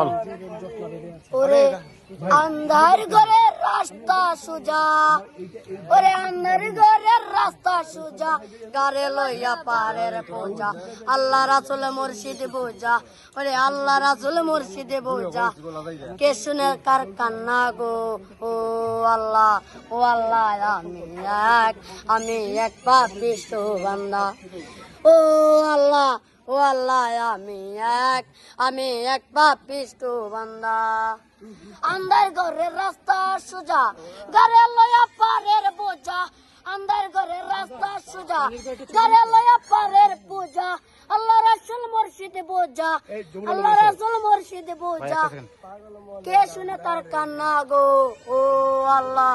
বল। ওরে আন্ধার ঘরের রাস্তা সুজা। ওরে আন্ধার ঘরের রাস্তা সুজা। গারে লইয়া পারের পূজা। আল্লাহ রাসুল মুর্শিদ বোঝা ওরে আল্লাহ রাসুল মুর্শিদ বোঝা কে শুনে কার কান্না গো? ও আল্লাহ ও আল্লাহ, আমি এক আমি এক ও আল্লাহ ও আল্লাহ আমি এক আমি এক পাপিষ্ট বান্দা। আন্দার ঘরের রাস্তা সোজা গারে লয়া পারের বোঝা। আন্দার ঘরের রাস্তা সোজা গারে লয়া পারের পূজা আল্লাহ রাসুল মুর্শিদ বোঝা আল্লাহ রাসুল মুর্শিদ বোঝা। কে শুনে তার কান্না গো? ও আল্লাহ